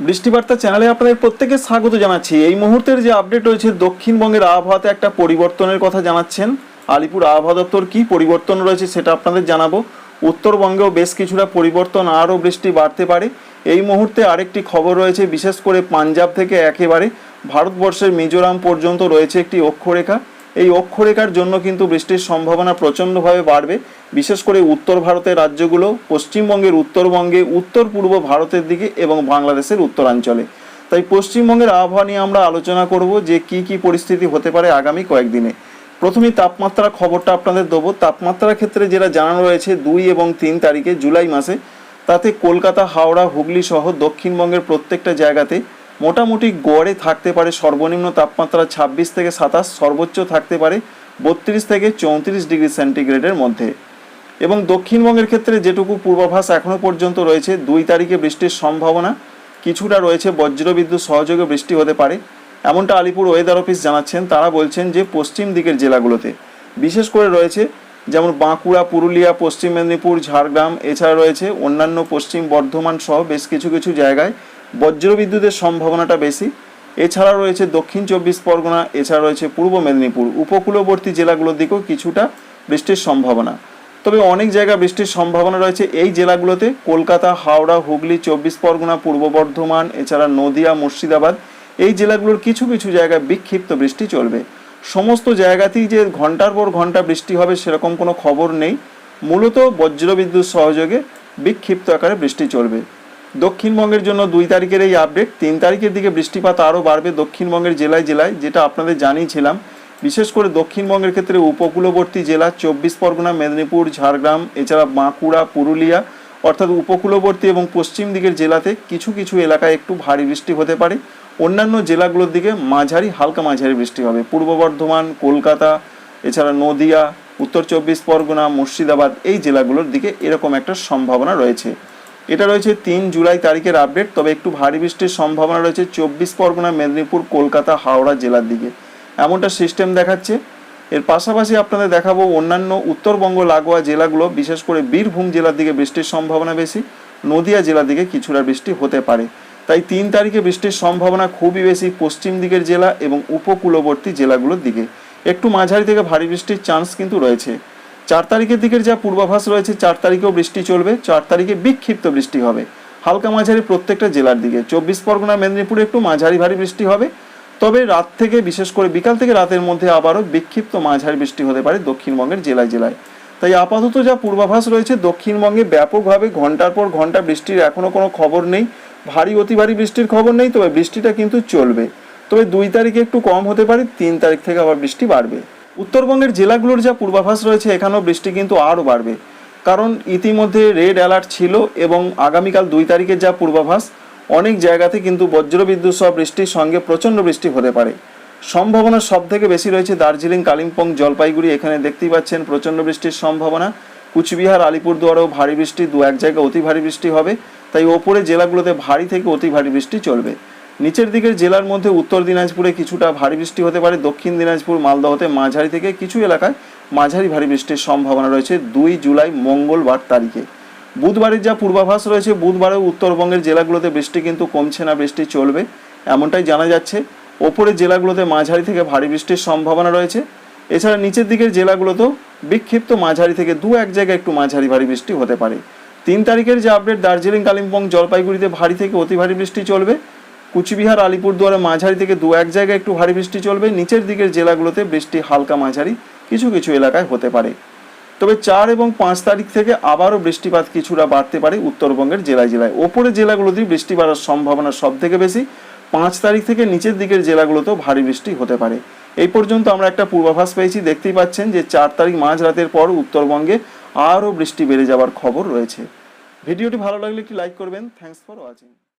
বৃষ্টিবার্তা চ্যানেলে আপনাদের প্রত্যেকে স্বাগত জানাচ্ছি। এই মুহূর্তের যে আপডেট রয়েছে দক্ষিণবঙ্গের আবহাওয়াতে একটা পরিবর্তনের কথা জানাচ্ছেন। আলিপুর আবহাওয়া দপ্তর কী পরিবর্তন রয়েছে সেটা আপনাদের জানাব। উত্তরবঙ্গেও বেশ কিছুটা পরিবর্তন, আরও বৃষ্টি বাড়তে পারে। এই মুহূর্তে আরেকটি খবর রয়েছে, বিশেষ করে পাঞ্জাব থেকে একেবারে ভারতবর্ষের মিজোরাম পর্যন্ত রয়েছে একটি অক্ষরেখা। এই অক্ষরেখার জন্য কিন্তু বৃষ্টির সম্ভাবনা প্রচণ্ডভাবে বাড়বে। বিশেষ করে উত্তর ভারতের রাজ্যগুলো, পশ্চিমবঙ্গের উত্তরবঙ্গে উত্তর পূর্ব ভারতের দিকে এবং বাংলাদেশের উত্তরাঞ্চলে। তাই পশ্চিমবঙ্গের আবহাওয়া নিয়ে আমরা আলোচনা করব যে কি কি পরিস্থিতি হতে পারে আগামী কয়েকদিনে। প্রথমেই তাপমাত্রা খবরটা আপনাদের দেবো। তাপমাত্রার ক্ষেত্রে যেটা জানানো রয়েছে, দুই এবং তিন তারিখে জুলাই মাসে, তাতে কলকাতা, হাওড়া, হুগলি সহ দক্ষিণবঙ্গের প্রত্যেকটা জায়গাতে মোটামুটি গড়ে থাকতে পারে সর্বনিম্ন তাপমাত্রা ছাব্বিশ থেকে সাতাশ, সর্বোচ্চ থাকতে পারে বত্রিশ থেকে চৌত্রিশ ডিগ্রি সেন্টিগ্রেডের মধ্যে। এবং দক্ষিণবঙ্গের ক্ষেত্রে যেটুকু পূর্বাভাস এখনও পর্যন্ত রয়েছে, দুই তারিখে বৃষ্টির সম্ভাবনা কিছুটা রয়েছে, বজ্রবিদ্যুৎ সহযোগে বৃষ্টি হতে পারে। এমনটা আলিপুর ওয়েদার অফিস জানাচ্ছেন, তারা বলছেন যে পশ্চিম দিকের জেলাগুলোতে। বিশেষ করে রয়েছে যেমন বাঁকুড়া, পুরুলিয়া, পশ্চিম মেদিনীপুর, ঝাড়গ্রাম, এছাড়া রয়েছে অন্যান্য পশ্চিম বর্ধমান সহ বেশ কিছু কিছু জায়গায় বজ্রবিদ্যুতের সম্ভাবনাটা বেশি। এছাড়া রয়েছে দক্ষিণ চব্বিশ পরগনা এছাড়া রয়েছে পূর্ব মেদিনীপুর। উপকূলবর্তী জেলাগুলোর দিকেও কিছুটা বৃষ্টির সম্ভাবনা। তবে অনেক জায়গা বৃষ্টির সম্ভাবনা রয়েছে এই জেলাগুলোতে। কলকাতা, হাওড়া, হুগলি, চব্বিশ পরগনা, পূর্ব বর্ধমান, এছাড়া নদিয়া, মুর্শিদাবাদ, এই জেলাগুলোর কিছু কিছু জায়গায় বিক্ষিপ্ত বৃষ্টি চলবে। সমস্ত জায়গাতেই যে ঘণ্টার পর ঘণ্টা বৃষ্টি হবে সেরকম কোনো খবর নেই। মূলত বজ্রবিদ্যুৎ সহযোগে বিক্ষিপ্ত আকারে বৃষ্টি চলবে। দক্ষিণবঙ্গের জন্য দুই তারিখের এই আপডেট তিন তারিখের দিকে বৃষ্টিপাত আরও বাড়বে দক্ষিণবঙ্গের জেলায় জেলায়, যেটা আপনাদের জানিয়েছিলাম। বিশেষ করে দক্ষিণবঙ্গের ক্ষেত্রে উপকূলবর্তী জেলা চব্বিশ পরগনা, মেদিনীপুর, ঝাড়গ্রাম, এছাড়া বাঁকুড়া, পুরুলিয়া, অর্থাৎ উপকূলবর্তী এবং পশ্চিম দিকের জেলাতে কিছু কিছু এলাকায় একটু ভারী বৃষ্টি হতে পারে। অন্যান্য জেলাগুলোর দিকে মাঝারি, হালকা মাঝারি বৃষ্টি হবে। পূর্ব বর্ধমান, কলকাতা, এছাড়া নদিয়া, উত্তর চব্বিশ পরগনা, মুর্শিদাবাদ, এই জেলাগুলোর দিকে এরকম একটা সম্ভাবনা রয়েছে। এটা রয়েছে তিন জুলাই তারিখের আপডেট তবে একটু ভারী বৃষ্টির সম্ভাবনা রয়েছে চব্বিশ পরগনা, মেদিনীপুর, কলকাতা, হাওড়া জেলার দিকে। এমনটা সিস্টেম দেখাচ্ছে। এর পাশাপাশি আপনাদের দেখাবো অন্যান্য উত্তরবঙ্গ, লাগোয়া জেলাগুলো, বিশেষ করে বীরভূম জেলার দিকে বৃষ্টির সম্ভাবনা বেশি। নদিয়া জেলার দিকে কিছুটা বৃষ্টি হতে পারে। তাই তিন তারিখে বৃষ্টির সম্ভাবনা খুবই বেশি পশ্চিম দিকের জেলা এবং উপকূলবর্তী জেলাগুলোর দিকে। একটু মাঝারি থেকে ভারী বৃষ্টির চান্স কিন্তু রয়েছে। চার তারিখের দিকের যা পূর্বাভাস রয়েছে, চার তারিখেও বৃষ্টি চলবে, চার তারিখে বিক্ষিপ্ত বৃষ্টি হবে। হালকা মাঝারি প্রত্যেকটা জেলার দিকে। চব্বিশ পরগনা, মেদিনীপুরে একটু মাঝারি ভারী বৃষ্টি হবে। তবে রাত থেকে, বিশেষ করে বিকাল থেকে রাতের মধ্যে আবারও বিক্ষিপ্ত মাঝারি বৃষ্টি হতে পারে দক্ষিণবঙ্গের জেলায় জেলায়। তাই আপাতত যা পূর্বাভাস রয়েছে, দক্ষিণবঙ্গে ব্যাপকভাবে ঘণ্টার পর ঘণ্টা বৃষ্টির এখনও কোনো খবর নেই। ভারী, অতি ভারী বৃষ্টির খবর নেই, তবে বৃষ্টিটা কিন্তু চলবে। তবে দুই তারিখে একটু কম হতে পারে, তিন তারিখ থেকে আবার বৃষ্টি বাড়বে। উত্তরবঙ্গের জেলাগুলোর যা পূর্বাভাস রয়েছে, এখানেও বৃষ্টি কিন্তু আরও বাড়বে। কারণ ইতিমধ্যে রেড অ্যালার্ট ছিল এবং আগামীকাল দুই তারিখের যা পূর্বাভাস, অনেক জায়গাতে কিন্তু বজ্রবিদ্যুৎ সহ বৃষ্টির সঙ্গে প্রচণ্ড বৃষ্টি হতে পারে। সম্ভাবনা সব থেকে বেশি রয়েছে দার্জিলিং, কালিম্পং, জলপাইগুড়ি, এখানে দেখতেই পাচ্ছেন প্রচণ্ড বৃষ্টির সম্ভাবনা। কুচবিহার, আলিপুরদুয়ারেও ভারী বৃষ্টি, দু এক জায়গায় অতি ভারী বৃষ্টি হবে। তাই ওপরে জেলাগুলোতে ভারী থেকে অতি ভারী বৃষ্টি চলবে। নিচের দিকের জেলার মধ্যে উত্তর দিনাজপুরে কিছুটা ভারী বৃষ্টি হতে পারে, দক্ষিণ দিনাজপুর, মালদহতে মাঝারি থেকে কিছু এলাকায় মাঝারি ভারী বৃষ্টির সম্ভাবনা রয়েছে দুই জুলাই মঙ্গলবার তারিখে। বুধবারের যা পূর্বাভাস রয়েছে, বুধবারেও উত্তরবঙ্গের জেলাগুলোতে বৃষ্টি কিন্তু কমছে না, বৃষ্টি চলবে, এমনটাই জানা যাচ্ছে। ওপরের জেলাগুলোতে মাঝারি থেকে ভারী বৃষ্টির সম্ভাবনা রয়েছে। এছাড়া নিচের দিকের জেলাগুলোতেও বিক্ষিপ্ত মাঝারি থেকে দু এক জায়গায় একটু মাঝারি ভারী বৃষ্টি হতে পারে। তিন তারিখের যে আপডেট, দার্জিলিং, কালিম্পং, জলপাইগুড়িতে ভারী থেকে অতি ভারী বৃষ্টি চলবে। কুচবিহার, আলিপুরদুয়ারে মাঝারি থেকে দু এক জায়গায় একটু ভারী বৃষ্টি চলবে। নিচের দিকের জেলাগুলোতে বৃষ্টি হালকা মাঝারি, কিছু কিছু এলাকায় হতে পারে। তবে চার এবং পাঁচ তারিখ থেকে আবারও বৃষ্টিপাত কিছুটা বাড়তে পারে উত্তরবঙ্গের জেলায় জেলায়। ওপরের জেলাগুলোতেই বৃষ্টি বাড়ার সম্ভাবনা সব থেকে বেশি। পাঁচ তারিখ থেকে নিচের দিকের জেলাগুলোতেও ভারী বৃষ্টি হতে পারে। এই পর্যন্ত আমরা একটা পূর্বাভাস পেয়েছি, দেখতেই পাচ্ছেন যে চার তারিখ মাঝ রাতের পর উত্তরবঙ্গে আরও বৃষ্টি বেড়ে যাওয়ার খবর রয়েছে। ভিডিওটি ভালো লাগলে একটি লাইক করবেন। Thanks for watching.